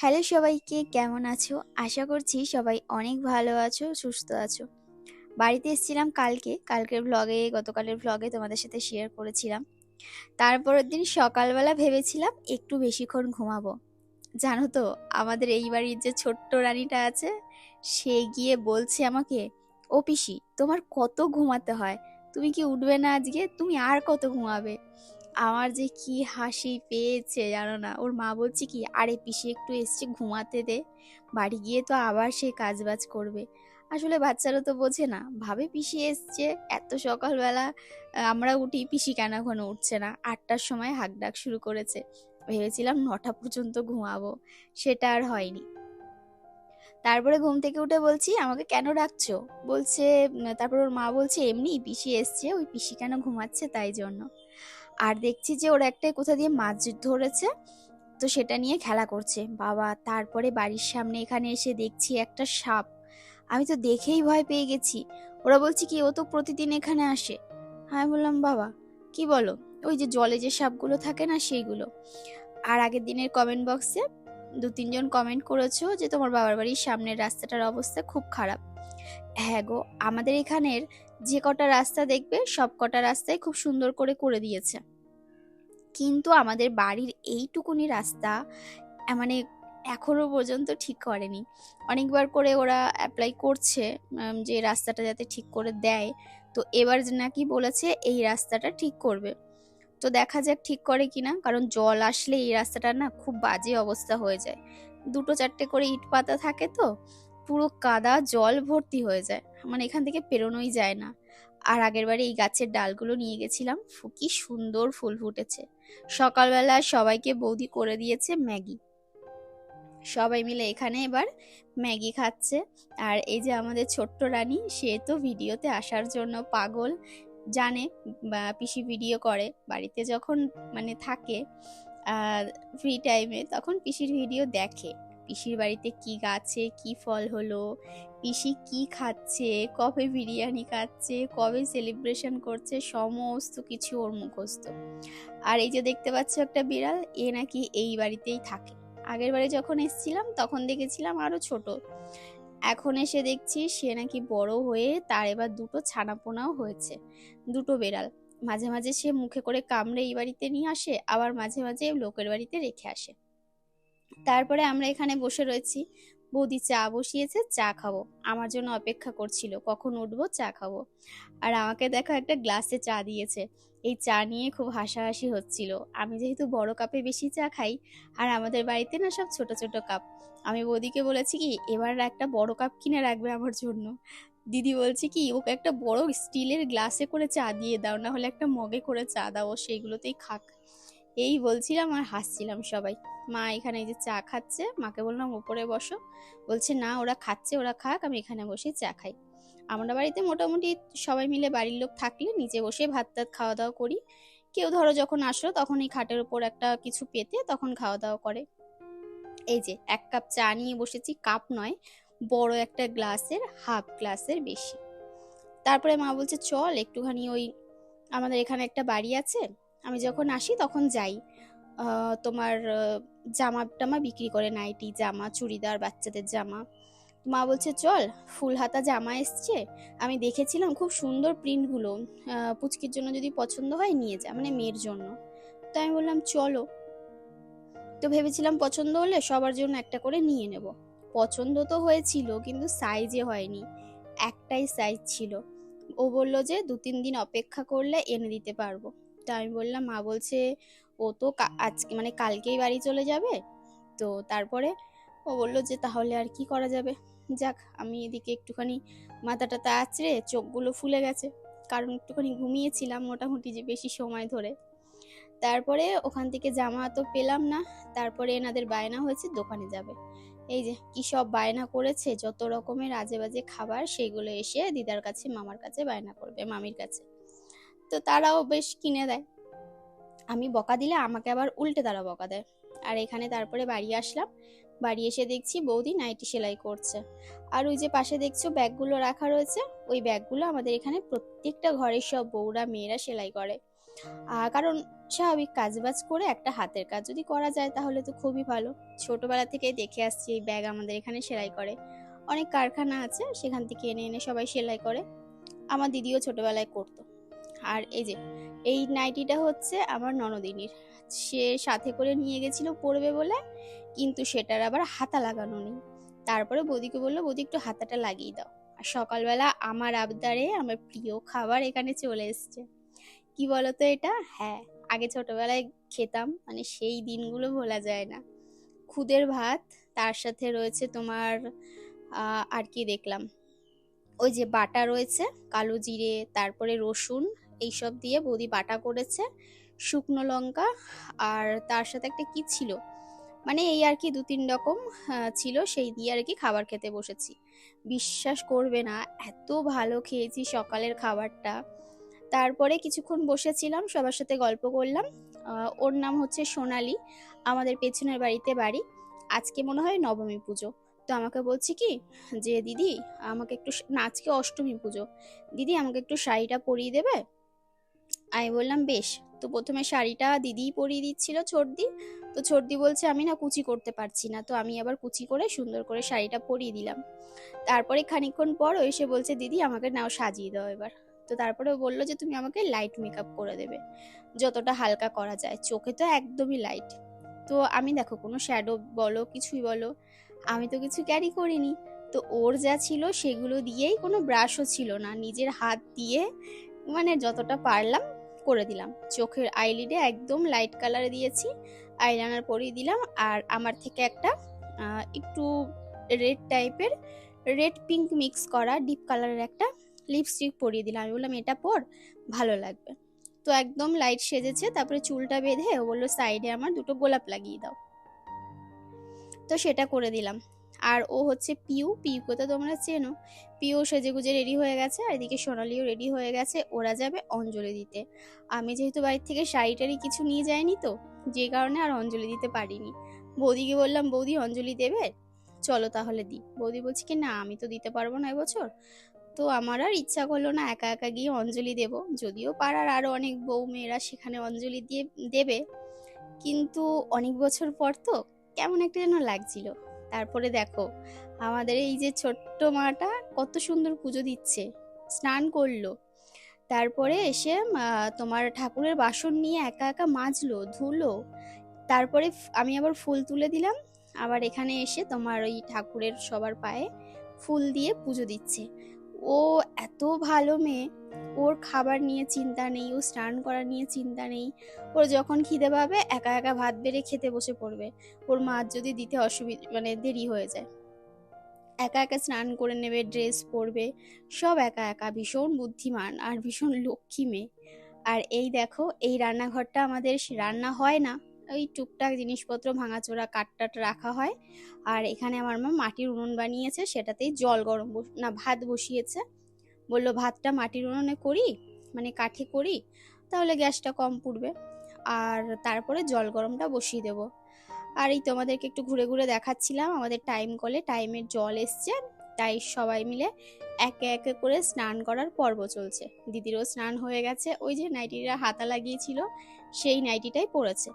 Hello সবাইকে, কেমন আছো? আশা করছি সবাই অনেক ভালো আছো, সুস্থ আছো। বাড়িতে এসেছিলাম কালকে। কালকের ব্লগে গতকালের ব্লগে তোমাদের সাথে শেয়ার করেছিলাম। তারপরের দিন সকালবেলা ভেবেছিলাম একটু বেশিক্ষণ ঘুমাবো। জানো তো, আমাদের এই বাড়ির যে ছোট্ট রানীটা আছে, সে গিয়ে বলছে আমাকে, ও পিসি, তোমার কত ঘুমাতে হয়? তুমি কি উঠবে না আজকে? তুমি আর কত ঘুমাবে? আমার যে কি হাসি পেয়েছে জানো না? ওর মা বলছে কি, আরে পিসি একটু এসছে, ঘুমাতে দে। বাড়ি গিয়ে তো আবার সে কাজবাজ করবে। আসলে বাচ্চারা তো বোঝে না। ভাবে পিসি এসছে, এত সকালবেলা আমরা উঠি, পিসি কেন এখনও উঠছে না? আটটার সময় হাঁক ডাক শুরু করেছে। ভেবেছিলাম নটা পর্যন্ত ঘুমাবো। সেটা আর হয়নি। তারপরে ঘুম থেকে উঠে বলছি, আমাকে কেন ডাকছো? বলছে তারপর ওর মা বলছে, এমনি পিসি এসছে, ওই পিসি কেন ঘুমাচ্ছে তাই জন্য। আর দেখছি যে ওরা একটা কোথা দিয়ে মাছ ধরেছে, তো সেটা নিয়ে খেলা করছে। বাবা, তারপরে বাড়ির সামনে এখানে এসে দেখছি একটা সাপ। আমি তো দেখেই ভয় পেয়ে গেছি। ওরা বলছে কি, ও তো প্রতিদিন এখানে আসে। আমি বললাম, বাবা, কি বলো? ওই যে জলে যে সাপগুলো থাকে না, সেইগুলো। আর আগের দিনের কমেন্ট বক্সে দু তিনজন কমেন্ট করেছ যে তোমার বাবার বাড়ির সামনের রাস্তাটার অবস্থা খুব খারাপ। হ্যাঁ গো, আমাদের এখানের যে কটা রাস্তা দেখবে, সব কটা রাস্তায় খুব সুন্দর করে করে দিয়েছে। কিন্তু আমাদের বাড়ির এইটুকুনি রাস্তা মানে এখনও পর্যন্ত ঠিক করেনি। অনেকবার করে ওরা অ্যাপ্লাই করছে যে রাস্তাটা যাতে ঠিক করে দেয়। তো এবার নাকি বলেছে, এই রাস্তাটা ঠিক করবে। তো দেখা যাক ঠিক করে কিনা, কারণ জল আসলে এই রাস্তাটা না খুব বাজে অবস্থা হয়ে যায়। দুটো চারটে করে ইট পাতা থাকে তো পুরো কাদা জল ভর্তি হয়ে যায়। মানে এখান থেকে পেরোনোই যায় না। আর আগের বারে এই গাছের ডালগুলো নিয়ে গেছিলাম, ফু- কি সুন্দর ফুল ফুটেছে। সকালবেলা সবাইকে বৌদি করে দিয়েছে ম্যাগি। সবাই মিলে এখানে এবার ম্যাগি খাচ্ছে। আর এই যে আমাদের ছোট্ট রানী, সে তো ভিডিওতে আসার জন্য পাগল, জানে, বা পিসি ভিডিও করে। বাড়িতে যখন মানে থাকে ফ্রি টাইমে তখন পিসির ভিডিও দেখে। পিসির বাড়িতে কি গাছে কি ফল হলো, পিসি কি খাচ্ছে, কবে বিরিয়ানি খাচ্ছে, কবে সেলিব্রেশন করছে, সমস্ত কিছু ওর মুখস্থ। আর এই যে দেখতে পাচ্ছ একটা বিড়াল, এ নাকি এই বাড়িতেই থাকে। আগের বারে যখন এসেছিলাম, তখন দেখেছিলাম আরও ছোট। এখন এসে দেখছি সে নাকি বড় হয়ে তার এবার দুটো ছানাপোনাও হয়েছে, দুটো বেড়াল। মাঝে মাঝে সে মুখে করে কামড়ে এই বাড়িতে নিয়ে আসে, আবার মাঝে মাঝে লোকের বাড়িতে রেখে আসে। তারপরে আমরা এখানে বসে রয়েছি। বৌদি চা বসিয়েছে, চা খাব। আমার জন্য অপেক্ষা করছিল, কখন উঠবো, চা খাব। আর আমাকে দেখো একটা গ্লাসে চা দিয়েছে। এই চা নিয়ে খুব হাসাহাসি হচ্ছিল। আমি যেহেতু বড় কাপে বেশি চা খাই, আর আমাদের বাড়িতে না সব ছোট ছোট কাপ। আমি বৌদিকে বলেছি কি, এবার একটা বড় কাপ কিনে রাখবে আমার জন্য। দিদি বলছে কি, ওকে একটা বড় স্টিলের গ্লাসে করে চা দিয়ে দাও, না হলে একটা মগে করে চা দাও সেইগুলোতেই খাক। এই বলছিলাম আর হাসছিলাম সবাই। মা এখানে এই যে চা খাচ্ছে, মাকে বললাম, ওপরে বসো। বলছে, না, ওরা খাচ্ছে, ওরা খাক, আমি এখানে বসে চা খাই। আমরা বাড়িতে মোটামুটি সবাই মিলে বাড়ির লোক থাকলে নিচে বসে ভাত টাত খাওয়া দাওয়া করি। কেউ ধরো যখন আসলো, তখন এই খাটের উপর একটা কিছু পেতে তখন খাওয়া দাওয়া করে। এই যে, এক কাপ চা নিয়ে বসেছি, কাপ নয়, বড় একটা গ্লাসের, হাফ গ্লাসের বেশি। তারপরে মা বলছে, চল, একটুখানি ওই আমাদের এখানে একটা বাড়ি আছে আমি যখন আসি তখন যাই। তোমার জামা টামা বিক্রি করে নাইটি জামা, চুড়িদার, বাচ্চাদের জামা। মা বলছে, চল, ফুল হাতা জামা এসছে। আমি দেখেছিলাম খুব সুন্দর প্রিন্টগুলো পুচকির জন্য যদি পছন্দ হয় নিয়ে যা মানে মেয়ের জন্য। তো আমি বললাম, চলো। তো ভেবেছিলাম পছন্দ হলে সবার জন্য একটা করে নিয়ে নেব। পছন্দ তো হয়েছিল, কিন্তু সাইজে হয়নি। একটাই সাইজ ছিল। ও বলল যে দু তিন দিন অপেক্ষা করলে এনে দিতে পারব। তা আমি বললাম, মা বলছে, ও তো আজকে মানে কালকেই বাড়ি চলে যাবে। তো তারপরে ও বলল যে, তাহলে আর কি করা যাবে? যাক, আমি এদিকে একটুখানি মাথাটা তা আঁচড়ে চোখগুলো ফুলে গেছে, কারণ একটুখানি ঘুমিয়েছিলাম মোটামুটি যে বেশি সময় ধরে। তারপরে ওখান থেকে জামা তো পেলাম না, তারপরে এনাদের বায়না হয়েছে, দোকানে যাবে। এই যে, কি সব বায়না করেছে, যত রকমের আজে বাজে খাবার, সেগুলো এসে দিদার কাছে, মামার কাছে বায়না করবে, মামির কাছে। তো তারাও বেশ কিনে দেয়। আমি বকা দিলে আমাকে আবার উল্টে তারা বকা দেয়। আর এখানে তারপরে বাড়ি আসলাম। বাড়ি এসে দেখছি বৌদি নাইটি সেলাই করছে। আর ওই যে পাশে দেখছ ব্যাগগুলো রাখা রয়েছে, ওই ব্যাগগুলো আমাদের এখানে প্রত্যেকটা ঘরের সব বউরা, মেয়েরা সেলাই করে। কারণ স্বাভাবিক কাজবাজ করে একটা হাতের কাজ যদি করা যায় তাহলে তো খুবই ভালো। ছোটবেলা থেকে দেখে আসছি এই ব্যাগ আমাদের এখানে সেলাই করে। অনেক কারখানা আছে, সেখান থেকে এনে এনে সবাই সেলাই করে। আমার দিদিও ছোটবেলায় করতো। আর এই যে, এই নাইটিটা হচ্ছে আমার ননদিনীর। সে সাথে করে নিয়ে গেছিল পরবে বলে, কিন্তু সেটার আবার হাতা লাগানো নেই। তারপরে বৌদিকে বলল, বৌদি, একটু হাতাটা লাগিয়ে দাও। আর সকালবেলা আমার আবদারে আমার প্রিয় খাবার এখানে চলে এসছে। কি বলতো এটা? হ্যাঁ আগে ছোটবেলায় খেতাম মানে সেই দিনগুলো ভোলা যায় না। খুদের ভাত, তার সাথে রয়েছে তোমার আর কি দেখলাম? ওই যে বাটা রয়েছে, কালো জিরে, তারপরে রসুন এইসব দিয়ে বৌদি বাটা করেছে, শুকনো লঙ্কা আর তার সাথে একটা কি ছিল? মানে এই আর কি দু তিন রকম ছিল, সেই দিয়ে আর কি খাবার খেতে বসেছি। বিশ্বাস করবে না, এত ভালো খেয়েছি সকালের খাবারটা। তারপরে কিছুক্ষণ বসেছিলাম, সবার সাথে গল্প করলাম। ওর নাম হচ্ছে সোনালি, আমাদের পেছনের বাড়িতে বাড়ি। আজকে মনে হয় নবমী পুজো। তো আমাকে বলছি কি, যে দিদি, আমাকে একটু, না, আজকে অষ্টমী পুজো। দিদি, আমাকে একটু শাড়িটা পরিয়ে দেবে? আমি বললাম, বেশ, তো প্রথমে শাড়িটা দিদিই পরিয়ে দিচ্ছিল ছর্দি তো ছর্দি বলছে, আমি না কুচি করতে পারছি না। তো আমি আবার কুচি করে সুন্দর করে শাড়িটা পরিয়ে দিলাম। তারপরে খানিকক্ষণ পর ও এসে বলছে, দিদি, আমাকে নাও সাজিয়ে দাও এবার। তো তারপরে বলল যে, তুমি আমাকে লাইট মেকআপ করে দেবে। যতটা হালকা করা যায়। চোখে তো একদমই লাইট তো আমি দেখো, কোনো শ্যাডো বলো, কিছুই বলো, আমি তো কিছু ক্যারি করিনি। তো ওর যা ছিল সেগুলো দিয়েই কোনো ব্রাশও ছিল না। নিজের হাত দিয়ে মানে যতটা পারলাম করে দিলাম। চোখের আইলিডে একদম লাইট কালার দিয়েছি। আইলাইনার পরিয়ে দিলাম আর আমার থেকে একটা একটু রেড টাইপের রেড পিঙ্ক মিক্স করা ডিপ কালারের একটা লিপস্টিক পরিয়ে দিলাম। আমি বললাম, এটা পর ভালো লাগবে। তো একদম লাইট সেজেছে, তারপরে চুলটা বেঁধে বলল সাইডে আমার দুটো গোলাপ লাগিয়ে দাও। তো সেটা করে দিলাম। আর ও হচ্ছে পিউ। পিউকে তো তোমরা চেনো? পিউ সেজে গুজে রেডি হয়ে গেছে আর এদিকে সোনালিও রেডি হয়ে গেছে। ওরা যাবে অঞ্জলি দিতে। আমি যেহেতু বাড়ির থেকে শাড়ি টাড়ি কিছু নিয়ে যাইনি তো, যে কারণে আর অঞ্জলি দিতে পারিনি। বৌদিকে বললাম, বৌদি অঞ্জলি দেবে? চলো তাহলে দিই বৌদি বলছে কি, না, আমি তো দিতে পারব না এবছর। তো আমার আর ইচ্ছা করল না একা একা গিয়ে অঞ্জলি দেব। যদিও পাড়ার আরও অনেক বউ মেয়েরা সেখানে অঞ্জলি দিয়ে, দেবে। কিন্তু অনেক বছর পর তো কেমন একটা যেন লাগছিল। তারপরে দেখো, আমাদের এই যে ছোট্ট মাটা কত সুন্দর পুজো দিচ্ছে, স্নান করল। তারপরে এসে তোমার ঠাকুরের বাসন নিয়ে একা একা মাজলো, ধুলো। তারপরে আমি আবার ফুল তুলে দিলাম। আবার এখানে এসে তোমার ওই ঠাকুরের সবার পায়ে ফুল দিয়ে পুজো দিচ্ছে। ও এত ভালো মেয়ে। ওর খাবার নিয়ে চিন্তা নেই, ও স্নান করা নিয়ে চিন্তা নেই। ওর যখন খিদে পাবে, একা একা ভাত বেড়ে খেতে বসে পড়বে। ওর মার যদি দিতে অসুবিধা মানে দেরি হয়ে যায়। একা একা স্নান করে নেবে, ড্রেস পরবে, সব একা একা। ভীষণ বুদ্ধিমান আর ভীষণ লক্ষ্মী মেয়ে। আর এই দেখো, এই রান্নাঘরটা আমাদের রান্না হয় না। ওই টুকটাক জিনিসপত্র ভাঙাচোরা কাঠটাট রাখা হয়। আর এখানে আমার মা মাটির উনুন বানিয়েছে, সেটাতেই জল গরম না, ভাত বসিয়েছে। বলল, ভাতটা মাটির উনুনে করি মানে কাঠে করি, তাহলে গ্যাসটা কম পুড়বে। আর তারপরে জল গরমটা বসিয়ে দেবো। আর এই তোমাদেরকে একটু ঘুরে ঘুরে দেখাচ্ছিলাম, আমাদের টাইম কলে টাইমের জল এসছে, তাই সবাই মিলে একে একে করে স্নান করার পর্ব চলছে। দিদিরও স্নান হয়ে গেছে, ওই যে নাইটিটা হাতা লাগিয়েছিল, সেই নাইটিটাই পড়েছে।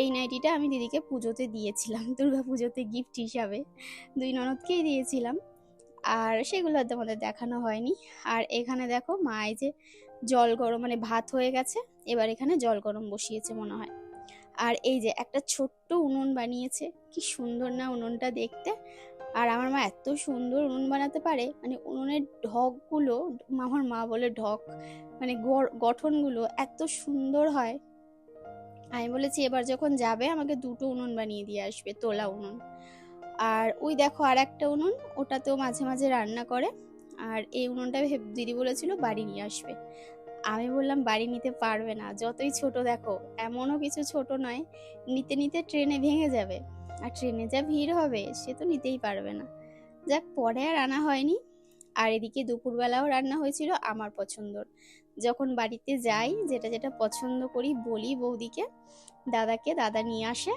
এই নাইটিটা আমি দিদিকে পুজোতে দিয়েছিলাম দুর্গা পুজোতে গিফট হিসাবে। দুই ননদকেই দিয়েছিলাম। আর সেগুলো আর তোমাদের দেখানো হয়নি। আর এখানে দেখো মা, এই যে জল গরম মানে ভাত হয়ে গেছে, এবার এখানে জল গরম বসিয়েছে মনে হয়। আর এই যে একটা ছোট্ট উনুন বানিয়েছে, কি সুন্দর না উনুনটা দেখতে। আর আমার মা এত সুন্দর উনুন বানাতে পারে মানে উনুনের ঢকগুলো, আমার মা বলে ঢক মানে গঠনগুলো এত সুন্দর হয়। আমি বলেছি, এবার যখন যাবে, আমাকে দুটো উনুন বানিয়ে দিয়ে আসবে, তোলা উনুন। আর ওই দেখো আর একটা উনুন, ওটাতেও মাঝে মাঝে রান্না করে। আর এই উনুনটা দিদি বলেছিল বাড়ি নিয়ে আসবে। আমি বললাম, বাড়ি নিতে পারবে না। যতই ছোট দেখো, এমনও কিছু ছোট নয়, নিতে নিতে ট্রেনে ভেঙে যাবে। আর ট্রেনে যা ভিড় হবে, সে তো নিতেই পারবে না। যাক, পরে আর আনা হয়নি। আর এদিকে দুপুরবেলাও রান্না হয়েছিল আমার পছন্দর। যখন বাড়িতে যাই, যেটা যেটা পছন্দ করি বলি বৌদিকে। দাদাকে দাদা নিয়ে আসে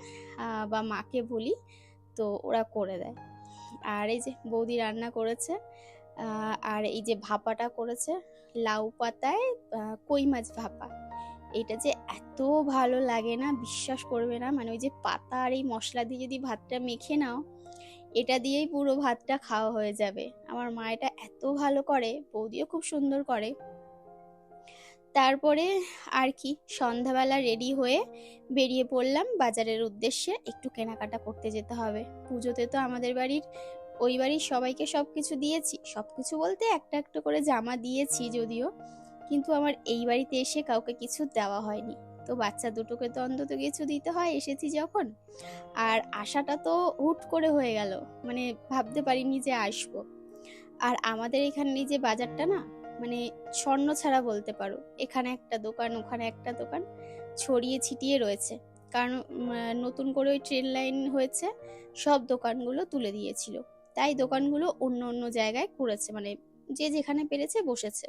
বা মাকে বলি। তো ওরা করে দেয়। আর এই যে বৌদি রান্না করেছে আর এই যে ভাপাটা করেছে, লাউ পাতায় কই মাছ ভাপা। এটা যে এত ভালো লাগে না, বিশ্বাস করবে না। মানে ওই যে পাতা আর এই মশলা দিয়ে যদি ভাতটা মেখে নাও, এটা দিয়েই পুরো ভাতটা খাওয়া হয়ে যাবে। আমার মা এটা এত ভালো করে, বৌদিও খুব সুন্দর করে। তারপরে আর কি সন্ধ্যাবেলা রেডি হয়ে বেরিয়ে পড়লাম বাজারের উদ্দেশ্যে একটু কেনাকাটা করতে যেতে হবে। পুজোতে তো আমাদের বাড়ির, ওই বাড়ির সবাইকে সব কিছু দিয়েছি। সব কিছু বলতে একটা একটা করে জামা দিয়েছি যদিও, কিন্তু আমার এই বাড়িতে এসে কাউকে কিছু দেওয়া হয়নি। তো বাচ্চা দুটোকে তো অন্তত কিছু দিতে হয়, এসেছি যখন। আর আশাটা তো হুট করে হয়ে গেল মানে ভাবতে পারিনি যে আসব। আর আমাদের এখানে যে বাজারটা না মানে স্বর্ণ ছাড়া বলতে পারো। এখানে একটা দোকান, ওখানে একটা দোকান ছড়িয়ে ছিটিয়ে রয়েছে। কারণ নতুন করে ওই ট্রেন লাইন হয়েছে, সব দোকানগুলো তুলে দিয়েছিল। তাই দোকানগুলো অন্য অন্য জায়গায় করেছে মানে যে যেখানে পেরেছে বসেছে।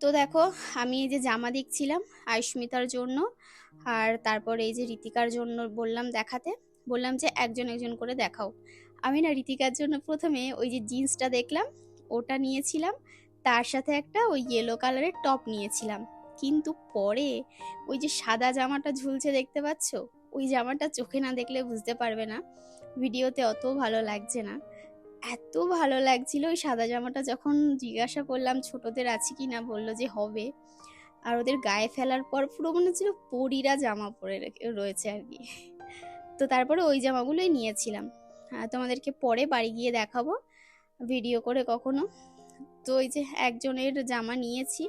তো দেখো, আমি এই যে জামা দেখছিলাম আয়ুষ্মিতার জন্য, আর তারপরে এই যে রীতিকার জন্য বললাম দেখাতে। বললাম যে একজন একজন করে দেখাও। আমি না রীতিকার জন্য প্রথমে ওই যে জিন্সটা দেখলাম ওটা নিয়েছিলাম, তার সাথে একটা ওই ইয়েলো কালারের টপ নিয়েছিলাম। কিন্তু পরে ওই যে সাদা জামাটা ঝুলছে দেখতে পাচ্ছ? ওই জামাটা চোখে না দেখলে বুঝতে পারবে না। ভিডিওতে অত ভালো লাগছে না। এত ভালো লাগছিল ওই সাদা জামাটা যখন জিজ্ঞাসা করলাম, ছোটদের আছে কি না? বলল যে, হবে। আর ওদের গায়ে ফেলার পর পুরো মনে হচ্ছিল পরীরা জামা পরে রয়েছে আর কি। তো তারপরে ওই জামাগুলোই নিয়েছিলাম। তোমাদেরকে পরে বাড়ি গিয়ে দেখাবো। ভিডিও করে কখনো। তো ওই যে একজনের জামা নিয়েছি,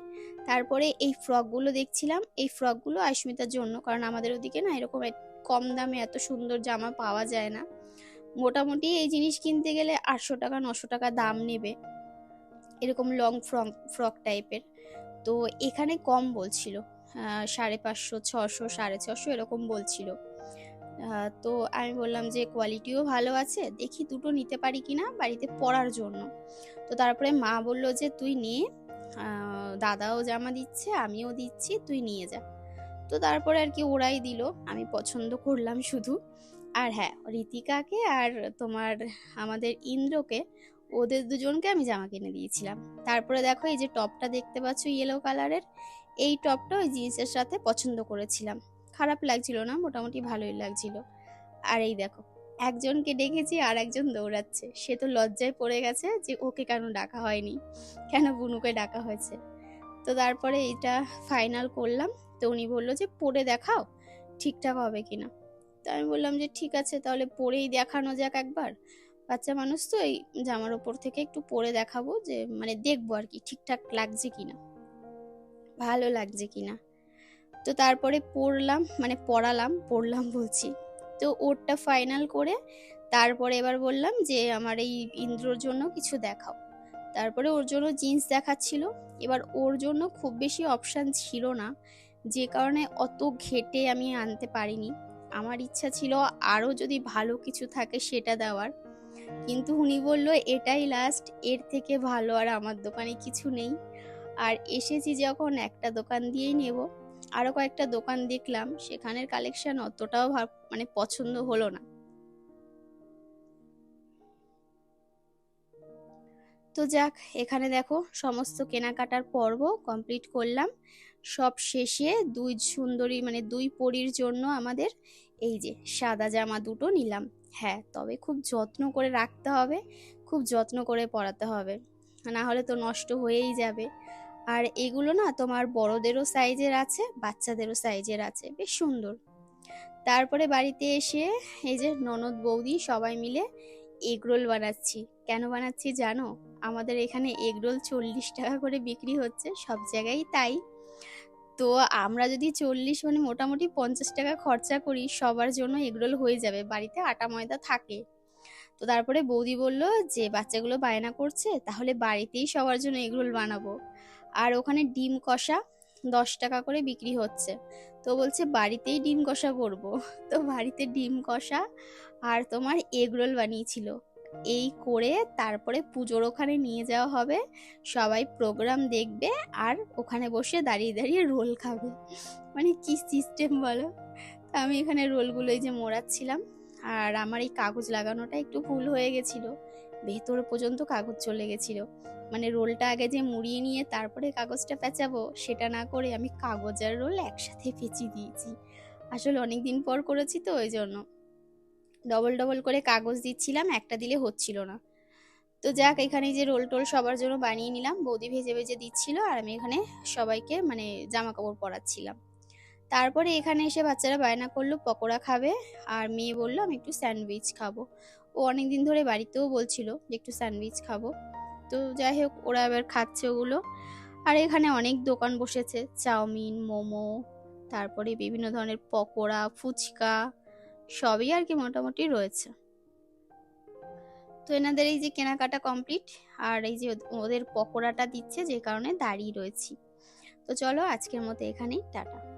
তারপরে এই ফ্রকগুলো দেখছিলাম। এই ফ্রকগুলো আয়ুষ্মিতার জন্য, কারণ আমাদের ওদিকে না এরকম কম দামে এত সুন্দর জামা পাওয়া যায় না। মোটামুটি এই জিনিস কিনতে গেলে আটশো টাকা, নশো টাকা দাম নেবে। এরকম লং ফ্রক ফ্রক টাইপের তো এখানে কম বলছিল। সাড়ে পাঁচশো, ছশো, সাড়ে ছশো এরকম বলছিল। তো আমি বললাম যে কোয়ালিটিও ভালো আছে, দেখি দুটো নিতে পারি কি না বাড়িতে পরার জন্য। তো তারপরে মা বলল যে তুই নিয়ে দাদাও জামা দিচ্ছে, আমিও দিচ্ছি, তুই নিয়ে যা। তো তারপরে আর কি ওরাই দিল, আমি পছন্দ করলাম শুধু। আর হ্যাঁ রীতিকাকে আর তোমার আমাদের ইন্দ্রকে, ওদের দুজনকে আমি জামা কিনে দিয়েছিলাম। তারপরে দেখো এই যে টপটা দেখতে পাচ্ছ ইয়েলো কালারের এই টপটা ওই জিন্সের সাথে পছন্দ করেছিলাম। খারাপ লাগছিল না, মোটামুটি ভালোই লাগছিল। আর এই দেখো, একজনকে ডেকেছি আর একজন দৌড়াচ্ছে। সে তো লজ্জায় পড়ে গেছে যে ওকে কেন ডাকা হয়নি, কেন বুনুকে ডাকা হয়েছে। তো তারপরে এটা ফাইনাল করলাম। তো উনি বলল যে পরে দেখাও, ঠিকঠাক হবে কিনা? তো আমি বললাম যে, ঠিক আছে, তাহলে পরেই দেখানো যাক একবার। বাচ্চা মানুষ তো এই জামার ওপর থেকে একটু পরে দেখাবো যে মানে দেখব আর কি, ঠিকঠাক লাগছে কিনা, ভালো লাগছে কিনা। তো তারপরে পড়লাম মানে পড়ালাম, পড়লাম বলছি। তো ওরটা ফাইনাল করে তারপরে এবার বললাম যে, আমার এই ইন্দ্রর জন্য কিছু দেখাও। তারপরে ওর জন্য জিন্স দেখাচ্ছিল। এবার ওর জন্য খুব বেশি অপশান ছিল না। যে কারণে অত ঘেটে আমি আনতে পারিনি। আমার ইচ্ছা ছিল আরও যদি ভালো কিছু থাকে সেটা দেওয়ার। কিন্তু উনি বলল, এটাই লাস্ট এর থেকে ভালো আর আমার দোকানে কিছু নেই। আর এসেছি যখন একটা দোকান দিয়েই নেব। আরও কয়েকটা দোকান দেখলাম, সেখানের কালেকশন অতটাও মানে পছন্দ হলো না। তো যাক, এখানে দেখো সমস্ত কেনাকাটার পর্ব কমপ্লিট করলাম। সব শেষে দুই সুন্দরী মানে দুই পরীর জন্য আমাদের এই যে সাদা জামা দুটো নিলাম। হ্যাঁ তবে খুব যত্ন করে রাখতে হবে, খুব যত্ন করে পরাতে হবে। না হলে তো নষ্ট হয়েই যাবে। আর এগুলো না তোমার বড়দেরও সাইজের আছে, বাচ্চাদেরও সাইজের আছে। বেশ সুন্দর। তারপরে বাড়িতে এসে এই যে ননদ, বৌদি সবাই মিলে এগরোল বানাচ্ছি। কেন বানাচ্ছি জানো? আমাদের এখানে এগরোল চল্লিশ টাকা করে বিক্রি হচ্ছে, সব জায়গায় তাই। তো আমরা যদি চল্লিশ মানে মোটামুটি পঞ্চাশ টাকা খরচা করি, সবার জন্য এগরোল হয়ে যাবে, বাড়িতে আটা ময়দা থাকে। তো তারপরে বৌদি বলল, যে বাচ্চাগুলো বায়না করছে, তাহলে বাড়িতেই সবার জন্য এগরোল বানাবো। আর ওখানে ডিম কষা দশ টাকা করে বিক্রি হচ্ছে। তো বলছে, বাড়িতেই ডিম কষা করব। তো বাড়িতে ডিম কষা আর তোমার এগরোল বানিয়েছিল। এই করে তারপরে পুজোর ওখানে নিয়ে যাওয়া হবে। সবাই প্রোগ্রাম দেখবে আর ওখানে বসে দাঁড়িয়ে দাঁড়িয়ে রোল খাবে। মানে কি সিস্টেম বলো? তা আমি এখানে রোলগুলো এই যে মোড়াচ্ছিলাম আর আমার এই কাগজ লাগানোটা একটু ভুল হয়ে গেছিল। ভেতর পর্যন্ত কাগজ চলে গেছিল। মানে রোলটা আগে যে মুড়িয়ে নিয়ে তারপরে কাগজটা পেঁচাবো, সেটা না করে আমি কাগজ আর রোল একসাথে পেঁচিয়ে দিয়েছি। আসলে অনেক দিন পর করেছি তো, ওই জন্য। ডবল ডবল করে কাগজ দিচ্ছিলাম, একটা দিলে হচ্ছিল না। তো যাক, এখানে যে রোল টোল সবার জন্য বানিয়ে নিলাম। বৌদি ভেজে ভেজে দিচ্ছিল আর আমি এখানে সবাইকে মানে জামা কাপড় পরাচ্ছিলাম। তারপরে এখানে এসে বাচ্চারা বায়না করল, পকোড়া খাবে। আর মেয়ে বলল, আমি একটু স্যান্ডউইচ খাব। ও অনেক দিন ধরে বাড়িতেও বলছিল যে একটু স্যান্ডউইচ খাব। তো যাই হোক, ওরা এবার খাচ্ছে ওগুলো। আর এখানে অনেক দোকান বসেছে, চাউমিন, মোমো, তারপরে বিভিন্ন ধরনের পকোড়া, ফুচকা, সবই আর কি মোটামুটি রয়েছে। তো এনাদের এই যে কেনাকাটা কমপ্লিট, আর এই যে ওদের পকোড়াটা দিচ্ছে, যে কারণে দাঁড়িয়ে রয়েছি। তো চলো আজকের মতো এখানেই, টাটা।